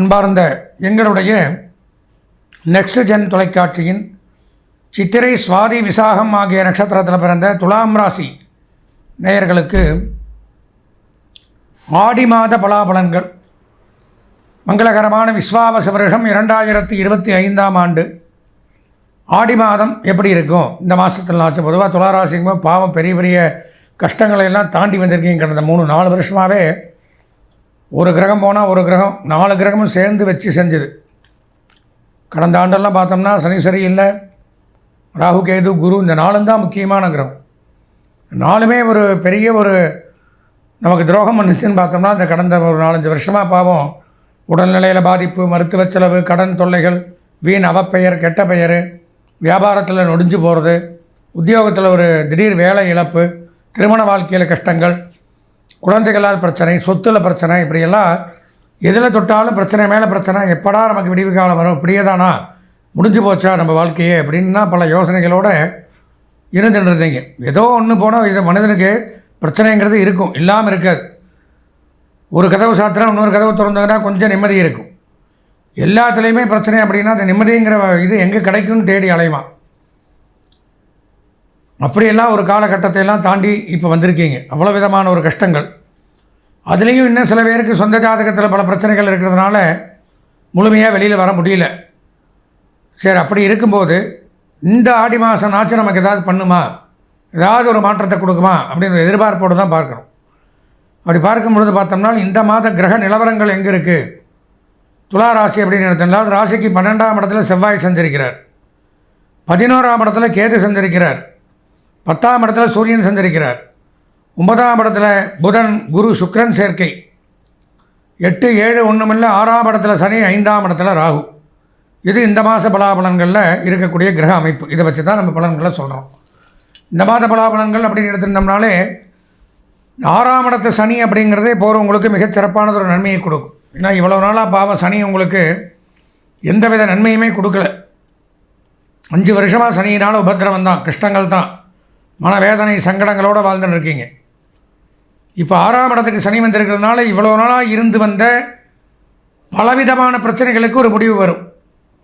அன்பார்ந்த எங்களுடைய next gen தொலைக்காட்சியின் சித்திரை சுவாதி விசாகம் ஆகிய நட்சத்திரத்தில் பிறந்த துலாம் ராசி நேயர்களுக்கு ஆடி மாத பலாபலன்கள். மங்களகரமான விஸ்வாவச வருஷம் இரண்டாயிரத்தி இருபத்தி ஐந்தாம் ஆண்டு. ஆடி மாதம் எப்படி இருக்கும் இந்த மாதத்தில் ஆச்சு பொதுவாக துளாராசிங்க பாவம் பெரிய பெரிய கஷ்டங்களை எல்லாம் தாண்டி வந்திருக்கீங்க கடந்த மூணு நாலு வருஷமாகவே ஒரு கிரகம் போனால் ஒரு கிரகம் நாலு கிரகமும் சேர்ந்து வச்சு செஞ்சது. கடந்த ஆண்டெல்லாம் பார்த்தோம்னா சனி சரி இல்லை ராகு கேது குரு இந்த நாலும் தான் முக்கியமான கிரகம். நாலுமே ஒரு பெரிய ஒரு நமக்கு துரோகம் பண்ணுச்சுன்னு பார்த்தோம்னா இந்த கடந்த ஒரு நாலஞ்சு வருஷமாக பாவம் உடல்நிலையில் பாதிப்பு மருத்துவ செலவு கடன் தொல்லைகள் வீண் அவப்பெயர் கெட்ட பெயர் வியாபாரத்தில் நொடிஞ்சு போகிறது உத்தியோகத்தில் ஒரு திடீர் வேலை இழப்பு திருமண வாழ்க்கையில் கஷ்டங்கள் குழந்தைகளால் பிரச்சனை சொத்துல பிரச்சனை இப்படியெல்லாம் எதில் தொட்டாலும் பிரச்சனை மேலே பிரச்சனை எப்படா நமக்கு விடிவு காலம் வரும்? இப்படியே தானா? முடிஞ்சு போச்சா நம்ம வாழ்க்கையே? அப்படின்னா பல யோசனைகளோடு இருந்துட்டு இருந்தீங்க. ஏதோ ஒன்று போனால் இது மனிதனுக்கு பிரச்சனைங்கிறது இருக்கும். இல்லாமல் இருக்காது. ஒரு கதவு சாத்திரம் இன்னொரு கதவு திறந்ததுன்னா கொஞ்சம் நிம்மதி இருக்கும். எல்லாத்துலேயுமே பிரச்சனை அப்படின்னா அந்த நிம்மதிங்கிற இது எங்கே கிடைக்கும்னு தேடி அலைவான். அப்படியெல்லாம் ஒரு காலகட்டத்தை எல்லாம் தாண்டி இப்போ வந்திருக்கீங்க. அவ்வளோ விதமான ஒரு கஷ்டங்கள். அதுலேயும் இன்னும் சில பேருக்கு சொந்த ஜாதகத்தில் பல பிரச்சனைகள் இருக்கிறதுனால முழுமையாக வெளியில் வர முடியல. சரி அப்படி இருக்கும்போது இந்த ஆடி மாதம் ஆச்சு நமக்கு ஏதாவது பண்ணுமா? ஏதாவது ஒரு மாற்றத்தை கொடுக்குமா? அப்படின்னு எதிர்பார்ப்போடு தான் பார்க்குறோம் அப்படி பார்க்கும் பொழுது பார்த்தோம்னா இந்த மாத கிரக நிலவரங்கள் எங்கே இருக்குது துலா ராசி அப்படின்னு எடுத்திருந்தால் ராசிக்கு பன்னெண்டாம் இடத்துல செவ்வாய் சந்திருக்கிறார் பதினோராம் இடத்துல கேது சஞ்சரிக்கிறார். பத்தாம் இடத்துல சூரியன் சந்திருக்கிறார் ஒன்பதாம் இடத்துல புதன் குரு சுக்ரன் சேர்க்கை. எட்டு ஏழு ஒன்றுமில்ல ஆறாம் இடத்துல சனி ஐந்தாம் இடத்துல ராகு. இது இந்த மாத பலாபலன்களில் இருக்கக்கூடிய கிரக அமைப்பு. இதை வச்சு தான் நம்ம பலன்களை சொல்கிறோம் இந்த மாத பலாபலன்கள் அப்படின்னு எடுத்துட்டோம்னாலே ஆறாம் இடத்து சனி அப்படிங்கிறதே போகிறவங்களுக்கு மிகச் சிறப்பானது ஒரு நன்மையை கொடுக்கும். ஏன்னா இவ்வளோ நாளாக பாவம் சனி உங்களுக்கு எந்தவித நன்மையுமே கொடுக்கல. அஞ்சு வருஷமாக சனியினால் உபத்திரவம் தான் கஷ்டங்கள் தான். மனவேதனை சங்கடங்களோடு வாழ்ந்துன்னு இருக்கீங்க இப்போ ஆறாம் இடத்துக்கு சனி வந்திருக்கிறதுனால இவ்வளோ நாளாக இருந்து வந்த பலவிதமான பிரச்சனைகளுக்கு ஒரு முடிவு வரும்.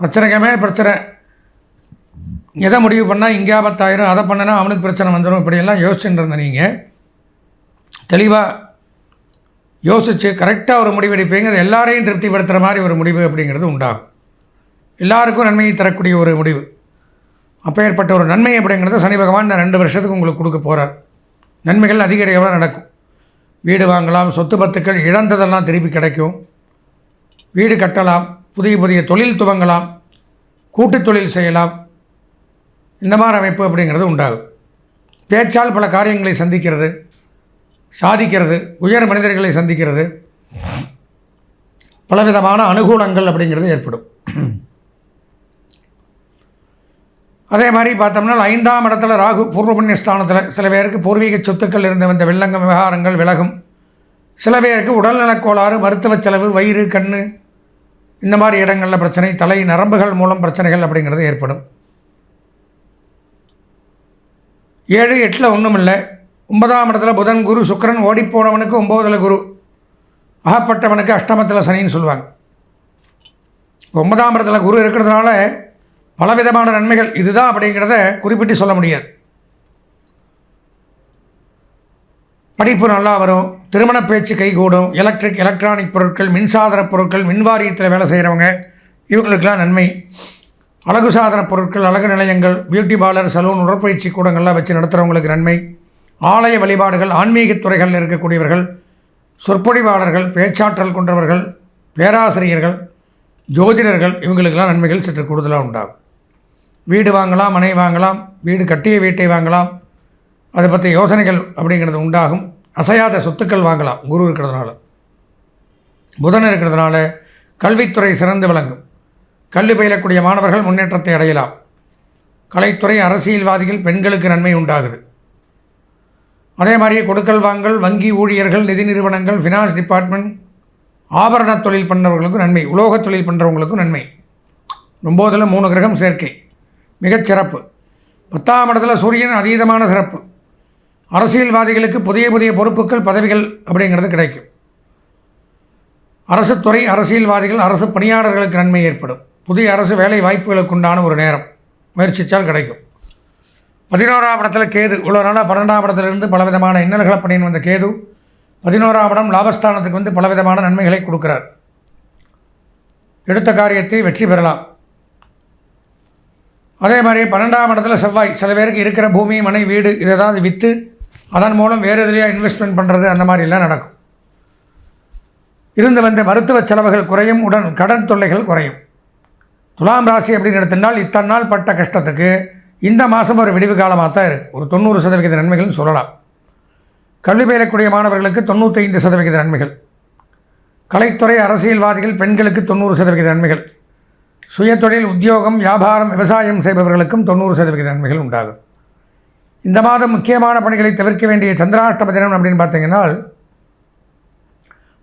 பிரச்சனைக்குமே பிரச்சனை. எதை முடிவு பண்ணால் இங்கே ஆபத்தாயிரும் அதை பண்ணினா அவனுக்கு பிரச்சனை வந்துடும் இப்படியெல்லாம் யோசிச்சுட்டு இருந்த நீங்கள் தெளிவாக யோசித்து கரெக்டாக ஒரு முடிவு எடுப்பீங்க அது எல்லாரையும் திருப்திப்படுத்துகிற மாதிரி ஒரு முடிவு அப்படிங்கிறது உண்டாகும். எல்லாருக்கும் நன்மையை தரக்கூடிய ஒரு முடிவு. அப்பேற்பட்ட ஒரு நன்மை அப்படிங்கிறது சனி பகவான் நான் ரெண்டு வருஷத்துக்கு உங்களுக்கு கொடுக்க போகிறார் நன்மைகள் அதிகரியாக நடக்கும். வீடு வாங்கலாம் சொத்து பத்துக்கள் இழந்ததெல்லாம் திருப்பி கிடைக்கும். வீடு கட்டலாம் புதிய புதிய தொழில் துவங்கலாம் கூட்டு தொழில் செய்யலாம். இந்த மாதிரி அமைப்பு அப்படிங்கிறது உண்டாகும். பேச்சால் பல காரியங்களை சந்திக்கிறது சாதிக்கிறது உயர் மனிதர்களை சந்திக்கிறது பலவிதமான அனுகூலங்கள் அப்படிங்கிறது ஏற்படும். அதே மாதிரி பார்த்தோம்னா ஐந்தாம் இடத்துல ராகு பூர்வ புண்ணிய ஸ்தானத்தில் சில பேருக்கு பூர்வீக சொத்துக்கள் இருந்து வந்த வெள்ளங்க விவகாரங்கள் விலகும். சில பேருக்கு உடல்நலக் கோளாறு மருத்துவ செலவு வயிறு கண் இந்த மாதிரி இடங்களில் பிரச்சனை தலை நரம்புகள் மூலம் பிரச்சனைகள் அப்படிங்கிறது ஏற்படும். ஏழு எட்டில் ஒன்றும் இல்லை. ஒன்பதாம் இடத்துல புதன் குரு சுக்கிரன் ஓடிப்போனவனுக்கு ஒம்போதில் குரு. அகப்பட்டவனுக்கு அஷ்டமத்தில் சனின்னு சொல்லுவாங்க. ஒன்பதாம் இடத்துல குரு இருக்கிறதுனால பலவிதமான நன்மைகள் இதுதான் அப்படிங்கிறத குறிப்பிட்டு சொல்ல முடியாது. படிப்பு நல்லா வரும் திருமண பேச்சு கைகூடும் எலக்ட்ரிக் எலக்ட்ரானிக் பொருட்கள் மின்சாதன பொருட்கள் மின்வாரியத்தில் வேலை செய்கிறவங்க இவங்களுக்கெல்லாம் நன்மை. அழகு சாதன பொருட்கள் அழகு நிலையங்கள் பியூட்டி பார்லர் சலூன் உடற்பயிற்சி கூடங்கள்லாம் வச்சு நடத்துகிறவங்களுக்கு நன்மை. ஆலய வழிபாடுகள் ஆன்மீகத் துறைகளில் இருக்கக்கூடியவர்கள் சொற்பொழிவாளர்கள் பேச்சாற்றல் கொண்டவர்கள் பேராசிரியர்கள் ஜோதிடர்கள் இவங்களுக்கெல்லாம் நன்மைகள் சற்று கூடுதலாக உண்டாகும். வீடு வாங்கலாம் மனை வாங்கலாம் வீடு கட்டிய வீட்டை வாங்கலாம். அதை பற்றி யோசனைகள் அப்படிங்கிறது உண்டாகும். அசையாத சொத்துக்கள் வாங்கலாம் குரு இருக்கிறதுனால. புதன் இருக்கிறதுனால கல்வித்துறை சிறந்து விளங்கும். கல்வி பயிலக்கூடிய மாணவர்கள் முன்னேற்றத்தை அடையலாம். கலைத்துறை அரசியல்வாதிகள் பெண்களுக்கு நன்மை உண்டாகுது. அதே மாதிரியே கொடுக்கல் வாங்கல் வங்கி ஊழியர்கள் நிதி நிறுவனங்கள் ஃபினான்ஸ் டிபார்ட்மெண்ட் ஆபரண தொழில் பண்ணுறவங்களுக்கும் நன்மை உலோக தொழில் பண்ணுறவங்களுக்கும் நன்மை. ஒம்போதில் மூணு கிரகம் சேர்க்கை. மிகச்சிறப்பு பத்தாம் இடத்துல சூரியன் அதீதமான சிறப்பு. அரசியல்வாதிகளுக்கு புதிய புதிய பொறுப்புகள் பதவிகள் அப்படிங்கிறது கிடைக்கும். அரசு துறை அரசியல்வாதிகள் அரசு பணியாளர்களுக்கு நன்மை ஏற்படும். புதிய அரசு வேலை வாய்ப்புகளுக்கு உண்டான ஒரு நேரம். முயற்சித்தால் கிடைக்கும். பதினோராம் இடத்துல கேது. இவ்வளோ நாளாக பன்னெண்டாம் இடத்துலேருந்து பலவிதமான இன்னல்களை பண்ணின்னு வந்த கேது பதினோராம் இடம் லாபஸ்தானத்துக்கு வந்து பலவிதமான நன்மைகளை கொடுக்குறார். எடுத்த காரியத்தை வெற்றி பெறலாம். அதே மாதிரி பன்னெண்டாம் இடத்துல செவ்வாய். சில பேருக்கு இருக்கிற பூமி மனை வீடு இதை ஏதாவது விற்று அதன் மூலம் வேறு எதுலையாக இன்வெஸ்ட்மெண்ட் பண்ணுறது அந்த மாதிரிலாம் நடக்கும். இருந்து வந்த மருத்துவ செலவுகள் குறையும் உடன் கடன் தொல்லைகள் குறையும். துலாம் ராசி அப்படின்னு எடுத்திருந்தால் இத்தனை நாள் பட்ட கஷ்டத்துக்கு இந்த மாதம் ஒரு விடிவு காலமாக தான் இருக்குது ஒரு தொண்ணூறு சதவிகித நன்மைகள்னு சொல்லலாம். கல்வி பயிலக்கூடிய மாணவர்களுக்கு தொண்ணூற்றைந்து சதவிகித நன்மைகள். கலைத்துறை அரசியல்வாதிகள் பெண்களுக்கு தொண்ணூறு சதவிகித நன்மைகள். சுயத்தொழில் உத்தியோகம் வியாபாரம் விவசாயம் செய்பவர்களுக்கும் தொண்ணூறு சதவிகித நன்மைகள் உண்டாகும். இந்த மாதம் முக்கியமான பணிகளை தவிர்க்க வேண்டிய சந்திராஷ்டம தினம் அப்படின்னு பார்த்தீங்கன்னா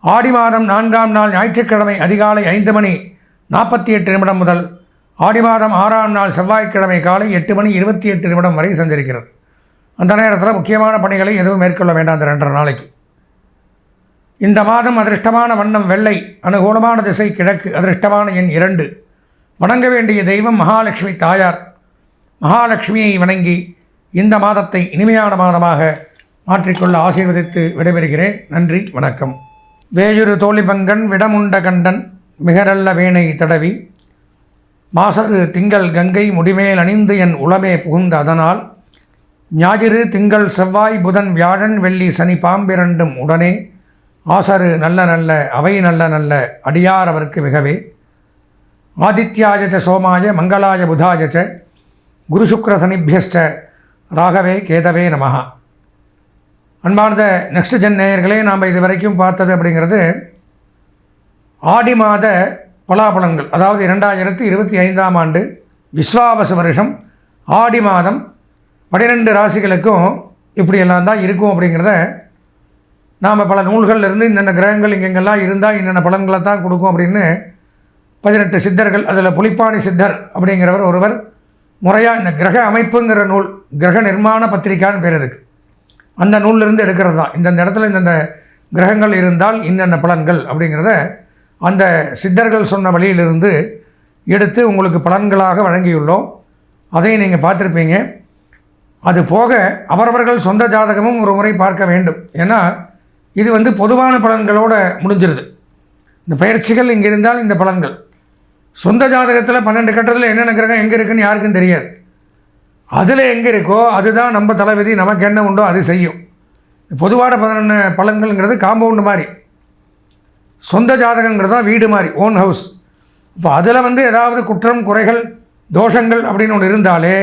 ஆடி மாதம் நான்காம் நாள் ஞாயிற்றுக்கிழமை அதிகாலை ஐந்து மணி நாற்பத்தி எட்டு நிமிடம் முதல் ஆடி மாதம் ஆறாம் நாள் செவ்வாய்க்கிழமை காலை எட்டு மணி இருபத்தி எட்டு நிமிடம் வரை சந்திருக்கிறது அந்த நேரத்தில் முக்கியமான பணிகளை எதுவும் மேற்கொள்ள வேண்டாம் அந்த ரெண்டரை நாளைக்கு. இந்த மாதம் அதிர்ஷ்டமான வண்ணம் வெள்ளை அனுகூலமான திசை கிழக்கு அதிர்ஷ்டமான எண் இரண்டு. வணங்க வேண்டிய தெய்வம் மகாலட்சுமி தாயார். மகாலட்சுமியை வணங்கி இந்த மாதத்தை இனிமையான மாதமாக மாற்றிக்கொள்ள ஆசீர்வதித்து விடைபெறுகிறேன். நன்றி வணக்கம். வேயுறு தோழிபங்கன் விடமுண்ட கண்டன் மிகரல்ல வேணை தடவி மாசரு திங்கள் கங்கை முடிமேல் அணிந்து என் உளமே புகுந்த அதனால் ஞாயிறு திங்கள் செவ்வாய் புதன் வியாழன் வெள்ளி சனி பாம்பிரண்டும் உடனே ஆசரு நல்ல நல்ல அவை நல்ல நல்ல அடியார் அவருக்கு மிகவே ஆதித்யாய சோமாய மங்களாய புதாய குரு சுக்கர ராகவே கேதவே நமகா அன்பார்ந்த நெக்ஸ்ட் ஜென் நேயர்களே நாம் இது வரைக்கும் பார்த்தது அப்படிங்கிறது ஆடி மாத பலாபலங்கள் அதாவது இரண்டாயிரத்தி இருபத்தி ஐந்தாம் ஆண்டு விஸ்வாவச வருஷம் ஆடி மாதம் பன்னிரெண்டு ராசிகளுக்கும் இப்படியெல்லாம் தான் இருக்கும் அப்படிங்கிறத நாம் பல நூல்களில் இருந்து கிரகங்கள் இங்கெங்கெல்லாம் இருந்தால் என்னென்ன பலன்களை தான் கொடுக்கும் அப்படின்னு பதினெட்டு சித்தர்கள் அதில் புலிப்பாணி சித்தர் அப்படிங்கிறவர் ஒருவர். முறையாக இந்த கிரக அமைப்புங்கிற நூல் கிரக நிர்மாண பத்திரிக்கான்னு பேர் இருக்குது அந்த நூலிலிருந்து எடுக்கிறது தான். இந்தந்த இடத்துல இந்தந்த கிரகங்கள் இருந்தால் இன்னென்ன பலன்கள் அப்படிங்கிறத அந்த சித்தர்கள் சொன்ன வழியிலிருந்து எடுத்து உங்களுக்கு பலன்களாக வழங்கியுள்ளோம். அதையும் நீங்கள் பார்த்துருப்பீங்க. அது போக அவரவர்கள் சொந்த ஜாதகமும் ஒரு முறை பார்க்க வேண்டும். ஏன்னா இது வந்து பொதுவான பலன்களோடு முடிஞ்சிருது. இந்த பயிற்சிகள் இங்கே இருந்தால் இந்த பலன்கள். சொந்த ஜாதகத்தில் பன்னெண்டு கட்டத்தில் என்னென்ன கிரகம் எங்கே இருக்குன்னு யாருக்கும் தெரியாது. அதில் எங்கே இருக்கோ அதுதான் நம்ம தலைவிதி நமக்கு என்ன உண்டோ அது செய்யும். பொதுவான பதினொன்று பழங்கள்ங்கிறது காம்பவுண்டு மாதிரி. சொந்த ஜாதகங்கிறது தான் வீடு மாதிரி ஓன் ஹவுஸ் இப்போ அதில் வந்து ஏதாவது குற்றம் குறைகள் தோஷங்கள் அப்படின்னு ஒன்று இருந்தாலே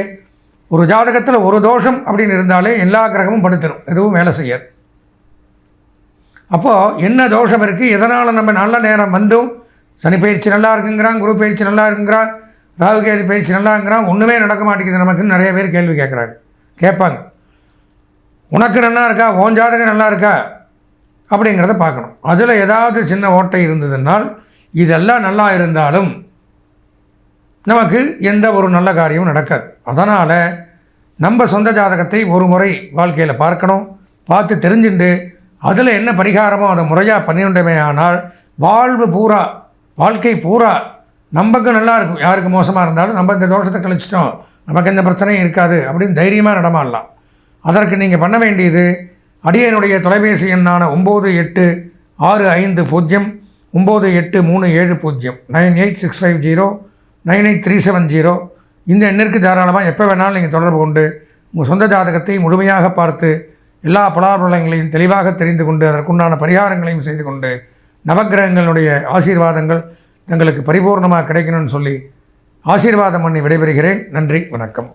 ஒரு ஜாதகத்தில் ஒரு தோஷம் அப்படின்னு இருந்தாலே எல்லா கிரகமும் படுத்திடும் எதுவும் வேலை செய்யாது. அப்போது என்ன தோஷம் இருக்குது எதனால் நம்ம நல்ல நேரம் வந்தும் சனி பயிற்சி நல்லா இருக்குங்கிறான் குரு பயிற்சி நல்லா இருக்குங்கிறான் ராகுகேது பயிற்சி நல்லாங்கிறான் ஒன்றுமே நடக்க மாட்டேங்குது நமக்குன்னு நிறைய பேர் கேள்வி கேட்குறாங்க. கேட்பாங்க. உனக்கு நல்லா இருக்கா? ஓன் ஜாதகம் நல்லா இருக்கா? அப்படிங்கிறத பார்க்கணும். அதில் ஏதாவது சின்ன ஓட்டை இருந்ததுனால் இதெல்லாம் நல்லா இருந்தாலும் நமக்கு எந்த ஒரு நல்ல காரியமும் நடக்காது. அதனால் நம்ம சொந்த ஜாதகத்தை ஒரு முறை வாழ்க்கையில் பார்க்கணும். பார்த்து தெரிஞ்சுட்டு அதில் என்ன பரிகாரமோ அதை முறையாக பண்ணிவிட்டோமே ஆனால் வாழ்வு பூரா வாழ்க்கை பூரா நமக்கு நல்லா இருக்கும். யாருக்கு மோசமாக இருந்தாலும் நம்ம இந்த தோஷத்தை கழிச்சிட்டோம். நமக்கு எந்த பிரச்சனையும் இருக்காது அப்படின்னு தைரியமாக நடமாடலாம். அதற்கு நீங்கள் பண்ண வேண்டியது அடியனுடைய தொலைபேசி எண்ணான ஒம்பது எட்டு ஆறு ஐந்து பூஜ்ஜியம் ஒம்பது எட்டு மூணு ஏழு பூஜ்ஜியம் nine eight six five zero nine eight three seven zero. இந்த எண்ணிற்கு தாராளமாக எப்போ வேணாலும் நீங்கள் தொடர்பு கொண்டு உங்கள் சொந்த ஜாதகத்தை முழுமையாக பார்த்து எல்லா பலாபலங்களையும் தெளிவாக தெரிந்து கொண்டு அதற்குண்டான பரிகாரங்களையும் செய்து கொண்டு நவக்கிரகங்களுடைய ஆசீர்வாதங்கள் தங்களுக்கு பரிபூர்ணமாக கிடைக்கணும்னு சொல்லி ஆசீர்வாதம் பண்ணி விடைபெறுகிறேன். நன்றி வணக்கம்.